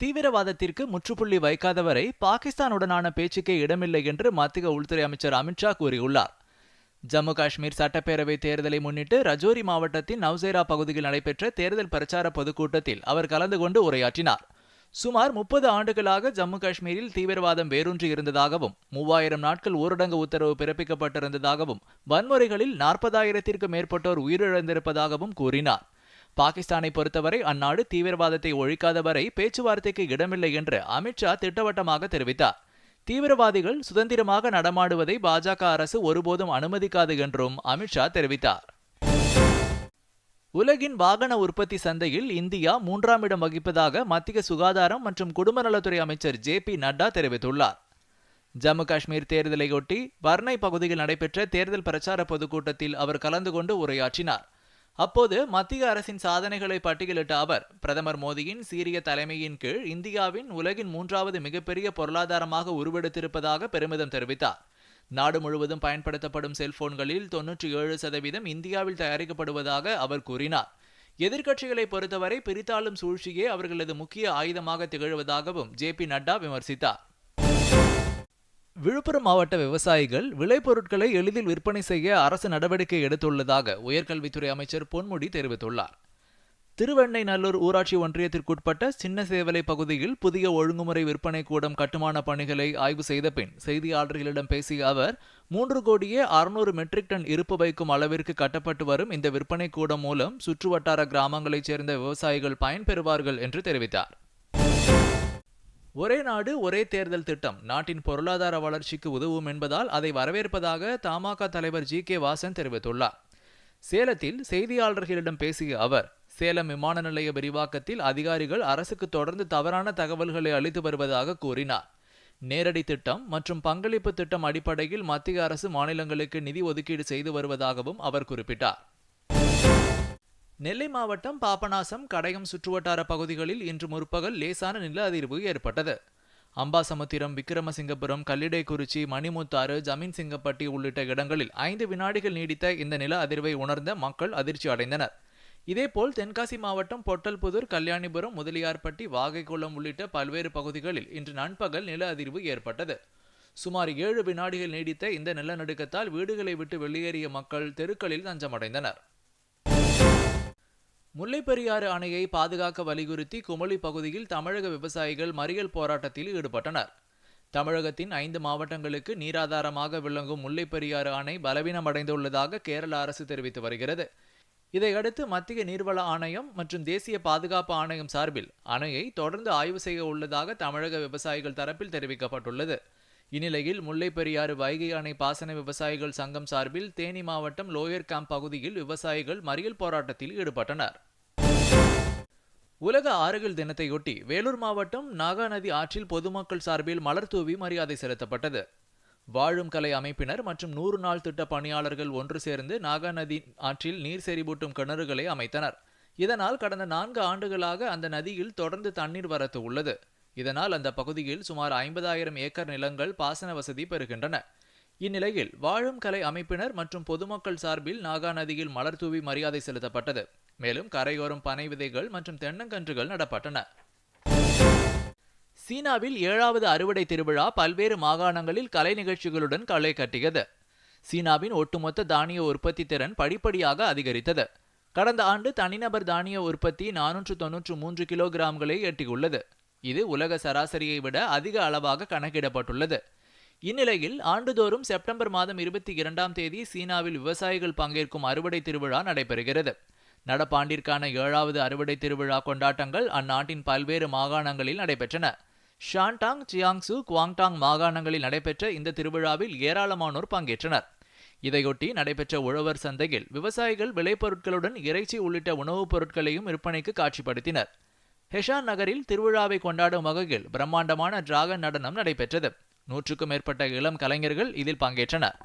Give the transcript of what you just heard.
தீவிரவாதத்திற்கு முற்றுப்புள்ளி வைக்காதவரை பாகிஸ்தானுடனான பேச்சுக்கே இடமில்லை என்று மத்திய உள்துறை அமைச்சர் அமித்ஷா கூறியுள்ளார். ஜம்மு காஷ்மீர் சட்டப்பேரவை தேர்தலை முன்னிட்டு ரஜோரி மாவட்டத்தின் நவ்சேரா பகுதியில் நடைபெற்ற தேர்தல் பிரச்சார பொதுக்கூட்டத்தில் அவர் கலந்து கொண்டு உரையாற்றினார். சுமார் முப்பது ஆண்டுகளாக ஜம்மு காஷ்மீரில் தீவிரவாதம் வேரூன்றி இருந்ததாகவும் மூவாயிரம் நாட்கள் ஊரடங்கு உத்தரவு பிறப்பிக்கப்பட்டிருந்ததாகவும் வன்முறைகளில் நாற்பதாயிரத்திற்கு மேற்பட்டோர் உயிரிழந்திருப்பதாகவும் கூறினார். பாகிஸ்தானை பொறுத்தவரை அந்நாடு தீவிரவாதத்தை ஒழிக்காத வரை பேச்சுவார்த்தைக்கு இடமில்லை என்று அமித்ஷா திட்டவட்டமாக தெரிவித்தார். தீவிரவாதிகள் சுதந்திரமாக நடமாடுவதை பாஜக அரசு ஒருபோதும் அனுமதிக்காது என்றும் அமித்ஷா தெரிவித்தார். உலகின் வாகன உற்பத்தி சந்தையில் இந்தியா மூன்றாம் இடம் வகிப்பதாக மத்திய சுகாதாரம் மற்றும் குடும்ப நலத்துறை அமைச்சர் ஜே பி நட்டா தெரிவித்துள்ளார். ஜம்மு காஷ்மீர் தேர்தலையொட்டி வர்ணை பகுதியில் நடைபெற்ற தேர்தல் பிரச்சார பொதுக்கூட்டத்தில் அவர் கலந்து கொண்டு உரையாற்றினார். அப்போது மத்திய அரசின் சாதனைகளை பட்டியலிட்ட அவர் பிரதமர் மோடியின் சீரிய தலைமையின் கீழ் இந்தியாவின் உலகின் மூன்றாவது மிகப்பெரிய பொருளாதாரமாக உருவெடுத்திருப்பதாக பெருமிதம் தெரிவித்தார். நாடு முழுவதும் பயன்படுத்தப்படும் செல்போன்களில் தொன்னூற்றி ஏழு சதவீதம் இந்தியாவில் தயாரிக்கப்படுவதாக அவர் கூறினார். எதிர்க்கட்சிகளை பொறுத்தவரை பிரித்தாளும் சூழ்ச்சியே அவர்களது முக்கிய ஆயுதமாக திகழ்வதாகவும் ஜே பி நட்டா விமர்சித்தார். விழுப்புரம் மாவட்ட விவசாயிகள் விளைபொருட்களை எளிதில் விற்பனை செய்ய அரசு நடவடிக்கை எடுத்துள்ளதாக உயர்கல்வித்துறை அமைச்சர் பொன்முடி தெரிவித்துள்ளார். திருவெண்ணைநல்லூர் ஊராட்சி ஒன்றியத்திற்குட்பட்ட சின்ன சேவலை பகுதியில் புதிய ஒழுங்குமுறை விற்பனை கூடம் கட்டுமான பணிகளை ஆய்வு செய்த பின் செய்தியாளர்களிடம் பேசிய அவர் மூன்று கோடியே அறுநூறு மெட்ரிக் டன் இருப்பு வைக்கும் அளவிற்கு கட்டப்பட்டு வரும் இந்த விற்பனை கூடம் மூலம் சுற்றுவட்டார கிராமங்களைச் சேர்ந்த விவசாயிகள் பயன்பெறுவார்கள் என்று தெரிவித்தார். ஒரே நாடு ஒரே தேர்தல் திட்டம். நாட்டின் பொருளாதார வளர்ச்சிக்கு உதவும் என்பதால் அதை வரவேற்பதாக தமாக தலைவர் ஜி கே வாசன் தெரிவித்துள்ளார். சேலத்தில் செய்தியாளர்களிடம் பேசிய அவர் சேலம் விமான நிலைய விரிவாக்கத்தில் அதிகாரிகள் அரசுக்கு தொடர்ந்து தவறான தகவல்களை அளித்து வருவதாக கூறினார். நேரடி திட்டம் மற்றும் பங்களிப்பு திட்டம் அடிப்படையில் மத்திய அரசு மாநிலங்களுக்கு நிதி ஒதுக்கீடு செய்து வருவதாகவும் அவர் குறிப்பிட்டார். நெல்லை மாவட்டம் பாபநாசம் கடையம் சுற்றுவட்டார பகுதிகளில் இன்று முற்பகல் லேசான நில அதிர்வு ஏற்பட்டது. அம்பாசமுத்திரம் விக்கிரமசிங்கபுரம் கல்லிடைக்குறிச்சி மணிமுத்தாறு ஜமீன் சிங்கப்பட்டி உள்ளிட்ட இடங்களில் ஐந்து வினாடிகள் நீடித்த இந்த நில அதிர்வை உணர்ந்த மக்கள் அதிர்ச்சி அடைந்தனர். இதேபோல் தென்காசி மாவட்டம் பொட்டல்புதூர் கல்யாணிபுரம் முதலியார்பட்டி வாகைக்குளம் உள்ளிட்ட பல்வேறு பகுதிகளில் இன்று நண்பகல் நில அதிர்வு ஏற்பட்டது. சுமார் ஏழு வினாடிகள் நீடித்த இந்த நிலநடுக்கத்தால் வீடுகளை விட்டு வெளியேறிய மக்கள் தெருக்களில் தஞ்சமடைந்தனர். முல்லைப்பெரியாறு அணையை பாதுகாக்க வலியுறுத்தி குமளி பகுதியில் தமிழக விவசாயிகள் மறியல் போராட்டத்தில் ஈடுபட்டனர். தமிழகத்தின் ஐந்து மாவட்டங்களுக்கு நீராதாரமாக விளங்கும் முல்லைப்பெரியாறு அணை பலவீனமடைந்துள்ளதாக கேரள அரசு தெரிவித்து வருகிறது. இதையடுத்து மத்திய நீர்வள ஆணையம் மற்றும் தேசிய பாதுகாப்பு ஆணையம் சார்பில் அணையை தொடர்ந்து ஆய்வு செய்ய உள்ளதாக தமிழக விவசாயிகள் தரப்பில் தெரிவிக்கப்பட்டுள்ளது. இந்நிலையில் முல்லைப்பெரியாறு வைகை அணை பாசன விவசாயிகள் சங்கம் சார்பில் தேனி மாவட்டம் லோயர் கேம்ப் பகுதியில் விவசாயிகள் மறியல் போராட்டத்தில் ஈடுபட்டனர். உலக ஆறுகள் தினத்தையொட்டி வேலூர் மாவட்டம் நாகாநதி ஆற்றில் பொதுமக்கள் சார்பில் மலர் தூவி மரியாதை செலுத்தப்பட்டது. வாழும் கலை அமைப்பினர் மற்றும் நூறு நாள் திட்ட பணியாளர்கள் ஒன்று சேர்ந்து நாகாநதி ஆற்றில் நீர் செறிவூட்டும் கிணறுகளை அமைத்தனர். இதனால் கடந்த நான்கு ஆண்டுகளாக அந்த நதியில் தொடர்ந்து தண்ணீர் வரத்து உள்ளது. இதனால் அந்த பகுதியில் சுமார் ஐம்பதாயிரம் ஏக்கர் நிலங்கள் பாசன வசதி பெறுகின்றன. இந்நிலையில் வாழும் கலை அமைப்பினர் மற்றும் பொதுமக்கள் சார்பில் நாகா நதியில் மலர் தூவி மரியாதை செலுத்தப்பட்டது. மேலும் கரையோரம் பனை விதைகள் மற்றும் தென்னங்கன்றுகள் நடப்பட்டன. சீனாவில் ஏழாவது அறுவடை திருவிழா பல்வேறு மாகாணங்களில் கலை நிகழ்ச்சிகளுடன் களை கட்டியது. சீனாவின் ஒட்டுமொத்த தானிய உற்பத்தி திறன் படிப்படியாக அதிகரித்தது. கடந்த ஆண்டு தனிநபர் தானிய உற்பத்தி நானூற்று தொன்னூற்று மூன்று கிலோகிராம்களை எட்டியுள்ளது. இது உலக சராசரியை விட அதிக அளவாக கணக்கிடப்பட்டுள்ளது. இந்நிலையில் ஆண்டுதோறும் செப்டம்பர் மாதம் இருபத்தி இரண்டாம் தேதி சீனாவில் விவசாயிகள் பங்கேற்கும் அறுவடை திருவிழா நடைபெறுகிறது. நடப்பாண்டிற்கான ஏழாவது அறுவடை திருவிழா கொண்டாட்டங்கள் அந்நாட்டின் பல்வேறு மாகாணங்களில் நடைபெற்றன. ஷான்டாங் சியாங்சு குவாங்டாங் மாகாணங்களில் நடைபெற்ற இந்த திருவிழாவில் ஏராளமானோர் பங்கேற்றனர். இதையொட்டி நடைபெற்ற உழவர் சந்தையில் விவசாயிகள் விளைபொருட்களுடன் இறைச்சி உள்ளிட்ட உணவுப் பொருட்களையும் விற்பனைக்கு காட்சிப்படுத்தினர். ஹெஷான் நகரில் திருவிழாவை கொண்டாடும் வகையில் பிரம்மாண்டமான டிராகன் நடனம் நடைபெற்றது. நூற்றுக்கும் மேற்பட்ட இளம் கலைஞர்கள் இதில் பங்கேற்றனர்.